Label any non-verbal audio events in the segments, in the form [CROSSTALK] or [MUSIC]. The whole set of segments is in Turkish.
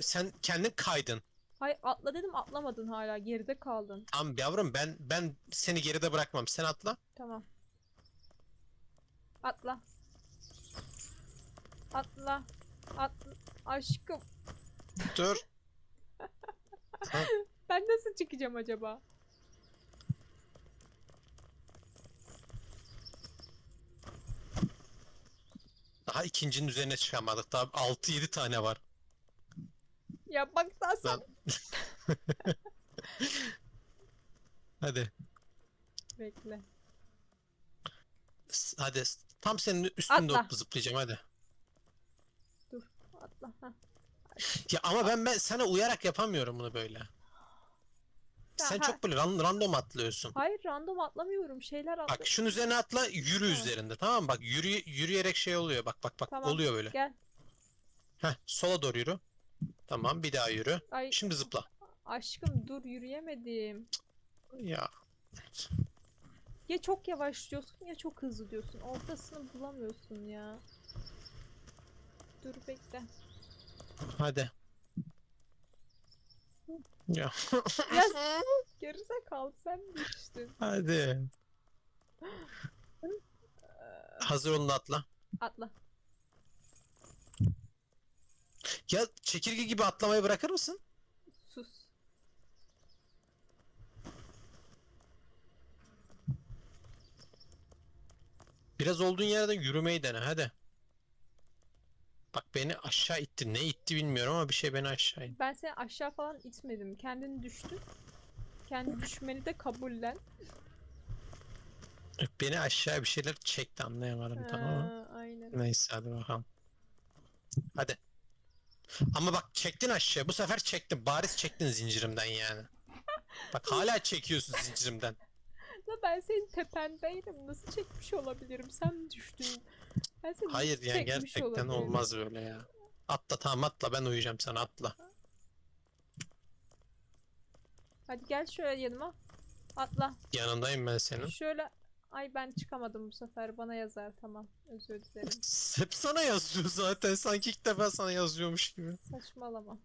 sen kendin kaydın. Hayır atla dedim atlamadın hala geride kaldın. Tamam yavrum ben ben seni geride bırakmam. Sen atla. Tamam. Atla. Atla. Atla. Aşkım. Dur. [LAUGHS] Ben nasıl çıkacağım acaba? Daha ikincinin üzerine çıkamadık. Daha 6-7 tane var. Ya bak sen Lan. [LAUGHS] Hadi. Bekle. S- Hadi. Tam senin üstünde Atla. zıplayacağım hadi. Dur. Atla. Heh. Ya ama ben ben sana uyarak yapamıyorum bunu böyle. Sen ha- çok böyle ran- random atlıyorsun. Hayır random atlamıyorum. Şeyler atla. Bak şunun üzerine atla yürü Tamam. üzerinde tamam mı? Bak yürü, yürüyerek şey oluyor bak bak bak Tamam, oluyor böyle. Gel. Heh sola doğru yürü. Tamam bir daha yürü. Ay Şimdi zıpla. aşkım dur yürüyemedim. Ya Ya çok yavaş diyorsun ya çok hızlı diyorsun. Ortasını bulamıyorsun ya. Dur bekle. hadi. Ya Ya [LAUGHS] gerizekalı sen düştün. hadi. Hazır olun atla. Atla. Ya çekirge gibi atlamayı bırakır mısın? Sus. Biraz olduğun yerden yürümeyi dene hadi. Bak beni aşağı itti. Ne itti bilmiyorum ama bir şey beni aşağı itti. Ben seni aşağı falan itmedim. Kendin düştün. Kendi düşmeni de kabullen. Beni aşağı bir şeyler çekti anlayamadım tamam mı? Ha, aynen. Neyse hadi bakalım. Hadi. Ama bak çektin aşağı. Bu sefer çektin. Bariz çektin zincirimden yani. Bak hala çekiyorsun zincirimden. Da ben senin tependeydim. Nasıl çekmiş olabilirim? Sen düştün. Ben seni Hayır nasıl yani çekmiş gerçekten olabilirim? olmaz böyle ya. Atla tamam atla ben uyuyacağım sana atla. Hadi gel şöyle yanıma. Atla. Yanındayım ben senin. Şöyle. Ay ben çıkamadım bu sefer. Bana yazar tamam. Özür dilerim. [LAUGHS] Hep sana yazıyor zaten. Sanki ilk defa sana yazıyormuş gibi. Saçmalama.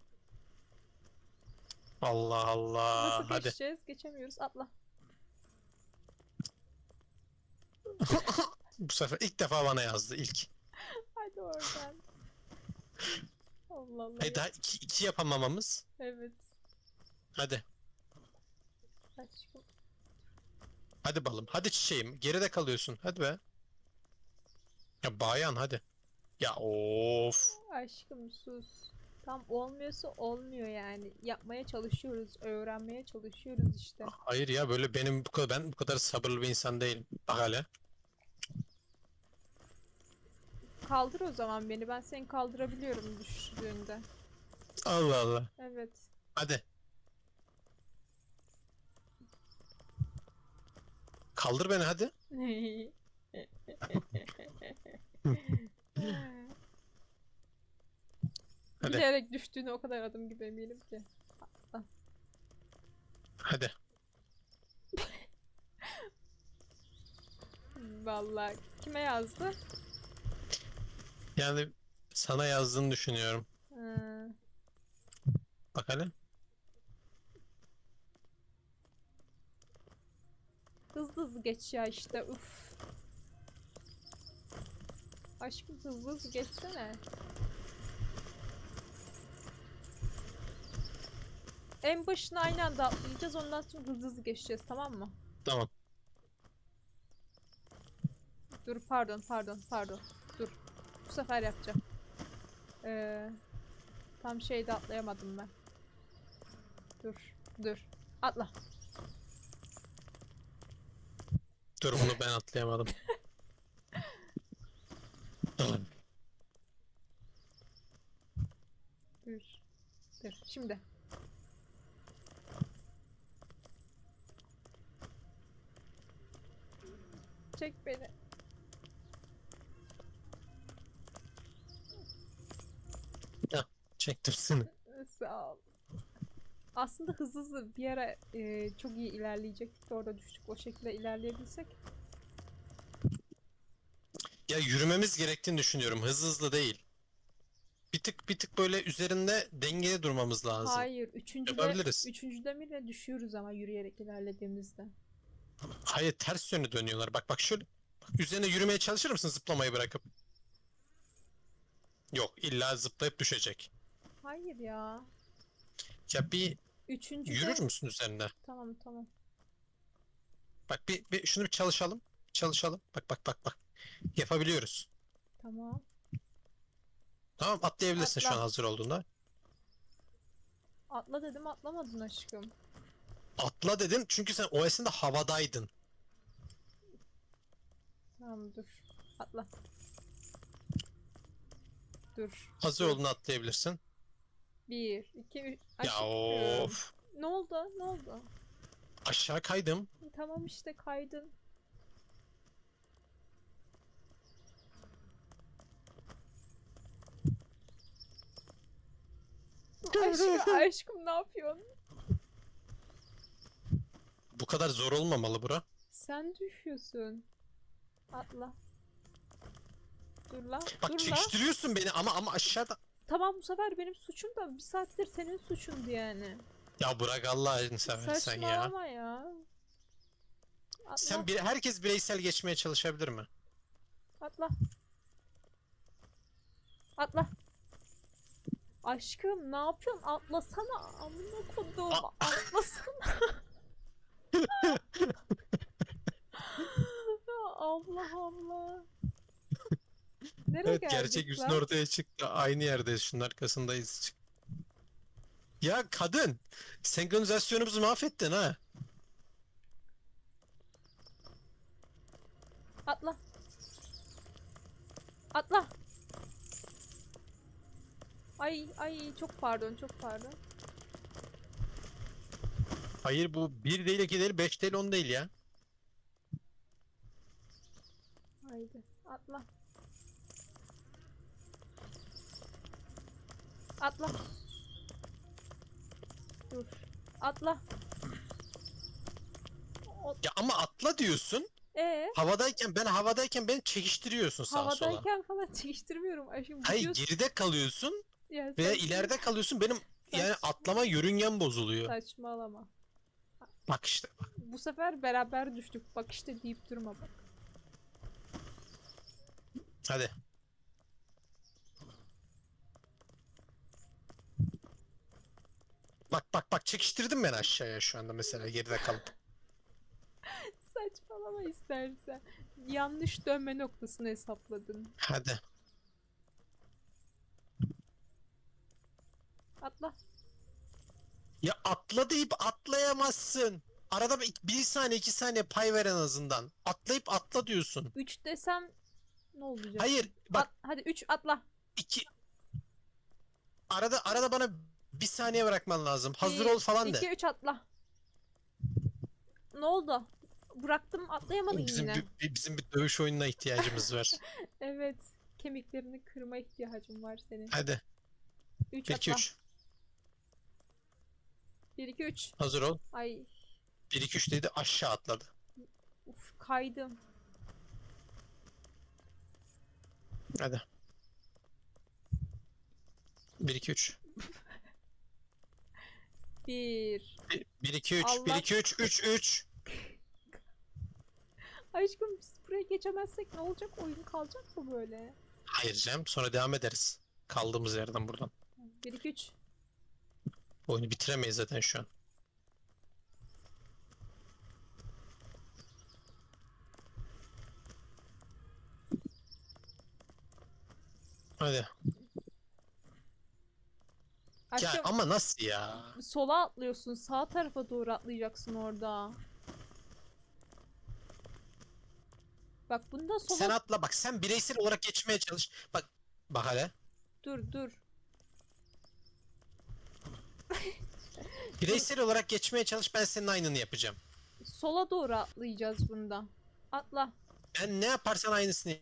Allah Allah. Nasıl Hadi. geçeceğiz? Geçemiyoruz. Atla. [LAUGHS] Bu sefer ilk defa bana yazdı ilk. [LAUGHS] Hadi oradan. Allah Allah. Hayır daha iki, iki yapamamamız. Evet. Hadi. Aşkım. Hadi balım. Hadi çiçeğim. Geride kalıyorsun. Hadi be. Ya bayan hadi. Ya of. Aşkım sus. Tam olmuyorsa olmuyor yani. Yapmaya çalışıyoruz. Öğrenmeye çalışıyoruz işte. Hayır ya böyle benim bu kadar ben bu kadar sabırlı bir insan değilim. Bak hele. Kaldır o zaman beni. Ben seni kaldırabiliyorum düştüğünde. Allah Allah. Evet. Hadi. Kaldır beni hadi. Hadi. Bilerek düştüğüne o kadar adım gibi eminim ki. Hadi. Vallahi kime yazdı? Yani sana yazdığını düşünüyorum. Ha, Bak hele. Hızlı hızlı geç ya işte. Uf. Aşkım hızlı hızlı geçsene. En başına aynı anda atlayacağız ondan sonra hızlı hızlı geçeceğiz tamam mı? Tamam. Dur pardon pardon pardon. Dur. Bu sefer yapacağım. Ee, tam şeyde atlayamadım ben. Dur. Dur. Atla. Dur bunu ben atlayamadım. Dur. Dur. Şimdi. Çek beni. Çektim seni. Aslında hızlı hızlı bir ara e, çok iyi ilerleyecektik. Orada düştük. O şekilde ilerleyebilsek. Ya yürümemiz gerektiğini düşünüyorum. Hızlı hızlı değil. Bir tık bir tık böyle üzerinde dengeli durmamız lazım. Hayır. Üçüncüde, Yapabiliriz. üçüncüde bile düşüyoruz ama yürüyerek ilerlediğimizde. Hayır ters yöne dönüyorlar. Bak bak şöyle. Bak, üzerine yürümeye çalışır mısın zıplamayı bırakıp? Yok illa zıplayıp düşecek. Hayır ya. Ya bir Üçüncüde... yürür müsün üzerinde? Tamam tamam. Bak bir, bir şunu bir çalışalım. Çalışalım. Bak bak bak bak. Yapabiliyoruz. Tamam. Tamam atlayabilirsin şu Atla. an hazır olduğunda. Atla dedim atlamadın aşkım. Atla dedin çünkü sen o esnada havadaydın. Tamam dur. Atla. Dur. Hazır olduğunda atlayabilirsin. Bir, iki, üç. Ya Aşkım. of. Ne oldu? Ne oldu? Aşağı kaydım. Tamam işte kaydın. aşkım, [LAUGHS] aşkım ne yapıyorsun? Bu kadar zor olmamalı bura. Sen düşüyorsun. Atla. Dur lan. Bak dur lan. çekiştiriyorsun beni ama ama aşağıda. Tamam bu sefer benim suçum da bir saattir senin suçundu yani. Ya bırak Allah'ını seversen ya. Saçmalama ya. Atla. Sen bir, herkes bireysel geçmeye çalışabilir mi? Atla. Atla. Aşkım ne yapıyorsun? Atlasana. Amına kodum. Atlasana. [LAUGHS] Allah Allah. Nereye Evet gerçek yüzün lan? ortaya çıktı. Aynı yerdeyiz şunun arkasındayız. Ya kadın senkronizasyonumuzu mahvettin ha. Atla. Atla. Ay ay çok pardon çok pardon. Hayır bu 1 değil 2 değil 5 değil 10 değil ya. Haydi atla. Atla. Dur. Atla. Ya ama atla diyorsun. Ee, Havadayken ben havadayken beni çekiştiriyorsun sağa sola. havadayken falan çekiştirmiyorum aşkım. Hayır gidiyorsun. geride kalıyorsun Ya veya saçma- ileride kalıyorsun benim yani Saçma. atlama yörüngem bozuluyor. Saçmalama. Bak işte bak. Bu sefer beraber düştük. Bak işte deyip durma bak. Hadi. Bak bak bak çekiştirdim ben aşağıya şu anda mesela geride kalıp. [LAUGHS] Saçmalama istersen. Yanlış dönme noktasını hesapladın. Hadi. Atla. Ya atla deyip atlayamazsın. Arada bir, bir saniye iki saniye pay ver en azından. Atlayıp atla diyorsun. 3 desem ne olacak? Hayır bak At- hadi 3 atla. iki arada arada bana bir saniye bırakman lazım. Hazır ol falan de. 2 3 atla. Ne oldu? Bıraktım atlayamadın Bizim yine. bir, bizim bir dövüş oyununa ihtiyacımız var. [LAUGHS] Evet. Kemiklerini kırma ihtiyacın var senin. Hadi 3 1 2 atla. 3 1 2 3. hazır ol. Ay 1 2 3 dedi aşağı atladı. uf kaydım. Hadi. 1 2 3 1. 1 2 3 1 Allah- 2 3 3 3 Aşkım biz buraya geçemezsek ne olacak? Oyun kalacak mı böyle? Hayır Cem sonra devam ederiz. Kaldığımız yerden buradan. 1 2 3. Oyunu bitiremeyiz zaten şu an. Hadi. Ya Aşkım ama nasıl ya? sola atlıyorsun. Sağ tarafa doğru atlayacaksın orada. Bak bunda sola Sen atla bak sen bireysel olarak geçmeye çalış. Bak bak hele. dur dur. [LAUGHS] Bireysel olarak geçmeye çalış ben senin aynını yapacağım. Sola doğru atlayacağız bunda. Atla. Ben ne yaparsan aynısını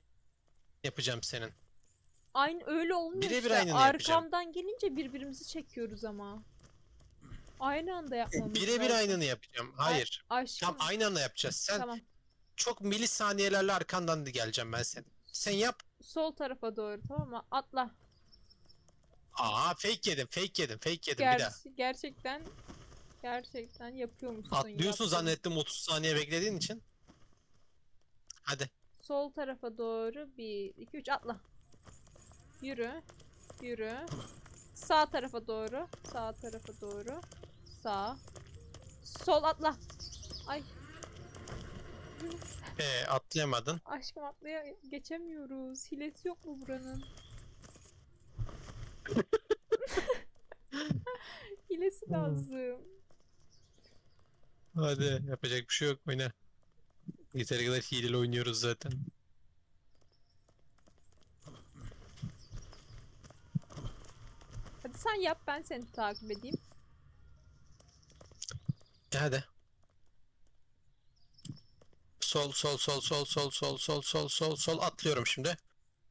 yapacağım senin. Aynı öyle olmuyor Birebir işte. aynını yapacağım. Arkamdan gelince birbirimizi çekiyoruz ama. Aynı anda yapmamız Birebir lazım. aynını yapacağım. Hayır. Aşkım. Tam aynı anda yapacağız. Sen Tamam. çok milisaniyelerle arkandan da geleceğim ben senin. Sen yap. Sol tarafa doğru tamam mı? Atla. Aa fake yedim fake yedim fake yedim bir daha. Ger- gerçekten gerçekten yapıyormuşsun. Atlıyorsun yaptın. zannettim 30 saniye beklediğin için. Hadi. Sol tarafa doğru 1 2 3 atla. Yürü. Yürü. Sağ tarafa doğru. Sağ tarafa doğru. Sağ. Sol atla. Ay Ee, atlayamadın. aşkım atlaya geçemiyoruz. Hilesi yok mu buranın? [LAUGHS] Hilesi lazım. Hadi yapacak bir şey yok oyna. Yeteri kadar hileli oynuyoruz zaten. Sen yap ben seni takip edeyim. E, Hadi. Sol sol sol sol sol sol sol sol sol sol atlıyorum şimdi.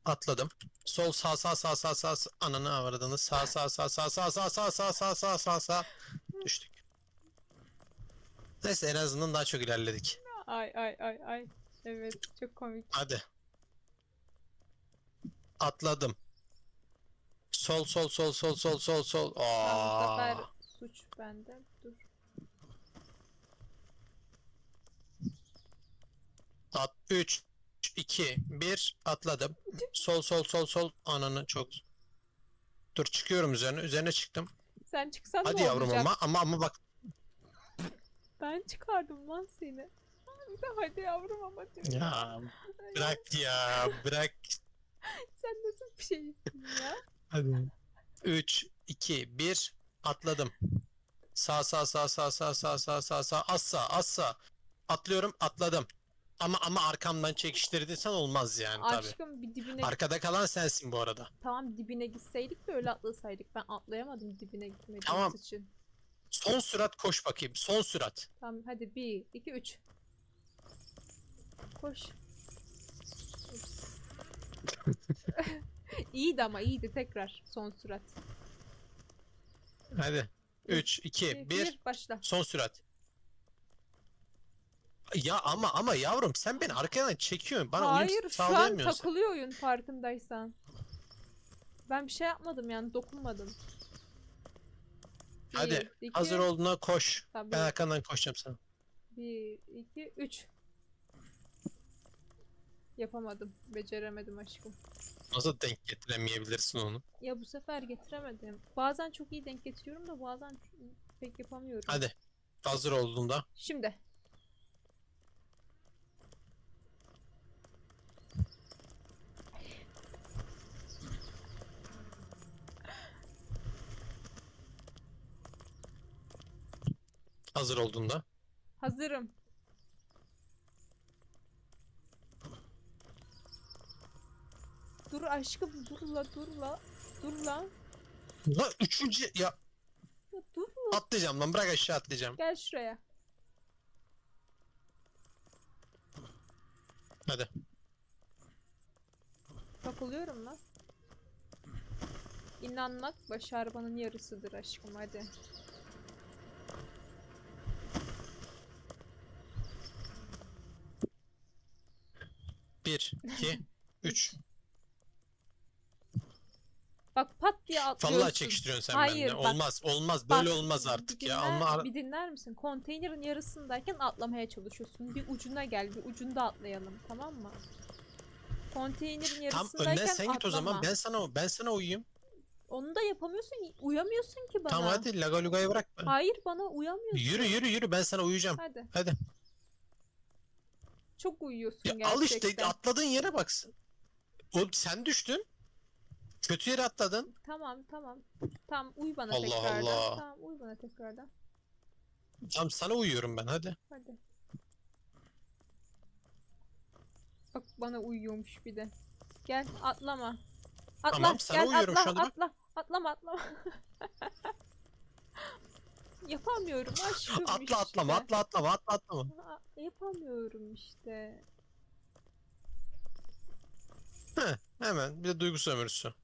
Atladım. Sol sağ sağ sağ sağ sağ sağ- ananı avradını sağ sağ sağ sağ sağ sağ sağ sağ sağ sağ sağ sağ düştük. Neyse en azından daha çok ilerledik. Ay ay ay ay. Evet çok komik. Hadi. Atladım. Sol sol sol sol sol sol sol. Tamam, bu sefer Aa. suç bende. Dur. At 3 2 1 atladım. Sol sol sol sol ananı çok. Dur çıkıyorum üzerine. Üzerine çıktım. Sen çıksan Hadi ne yavrum olacak? ama ama ama bak Ben çıkardım lan seni. Bir de hadi yavrum ama diyor. ya bırak ya bırak. [LAUGHS] Sen nasıl bir şeysin ya? Hadi. 3 2 1 atladım. Sağ sağ sağ sağ sağ sağ sağ sağ sağ az sağ az sağ. Atlıyorum atladım. Ama ama arkamdan çekiştirdiysen olmaz yani tabi. Aşkım bir dibine Arkada kalan sensin bu arada. tamam dibine gitseydik de öyle atlasaydık. Ben atlayamadım dibine gitmediğimiz Tamam. için. Son sürat koş bakayım. Son sürat. Tamam hadi 1 2 3. Koş. [LAUGHS] [LAUGHS] iyiydi ama iyiydi tekrar son sürat. Hadi. 3 2 1 1 başla. Son sürat. Ya ama ama yavrum sen beni arkadan çekiyorsun. Bana Hayır uyum şu an sağlayamıyorsun. takılıyor oyun farkındaysan. Ben bir şey yapmadım yani dokunmadım. Hadi, Bir, iki, Hazır olduğuna koş. Tabii. Ben arkandan koşacağım sana. 1, 2, 3. Yapamadım. Beceremedim aşkım. Nasıl denk getiremeyebilirsin onu? Ya bu sefer getiremedim. Bazen çok iyi denk getiriyorum da bazen pek yapamıyorum. Hadi. Hazır olduğunda. Şimdi. Hazır olduğunda. Hazırım. Aşkım dur la dur la. Dur la. La üçüncü ya Ya dur la. atlayacağım lan bırak aşağı atlayacağım. Gel şuraya. Hadi. Takılıyorum lan. İnanmak başarmanın yarısıdır aşkım hadi. Bir, iki, üç. Bak pat diye atlıyorsun. Vallahi çekiştiriyorsun sen Hayır, bende. bak- Olmaz, olmaz. Bak, Böyle olmaz artık bir ya. dinler- Ama ar- Bir dinler misin? Konteynerin yarısındayken atlamaya çalışıyorsun. Bir ucuna gel, bir ucunda atlayalım, tamam mı? Konteynerin tam yarısındayken önden sen git o zaman. atlama. Ben sana ben sana uyuyayım. Onu da yapamıyorsun, uyamıyorsun ki bana. Tamam hadi Laga Luga'yı bırak. Hayır bana uyamıyorsun. Yürü yürü yürü ben sana uyuyacağım. Hadi. Hadi. Çok uyuyorsun Ya gerçekten. al işte atladığın yere baksın. Oğlum sen düştün. Kötü yere atladın. Tamam tamam. Tamam uy bana Allah tekrardan. Allah. Tamam uy bana tekrardan. Tamam sana uyuyorum ben hadi. Hadi. Bak bana uyuyormuş bir de. Gel atlama. Atla Tamam, sana gel uyuyorum atla şu anda bak. atla. Atlama atlama. [LAUGHS] Yapamıyorum aşkım Atla atlama işte. atla atlama atla atlama. Yapamıyorum işte. Heh, hemen bir de duygu sömürüsü.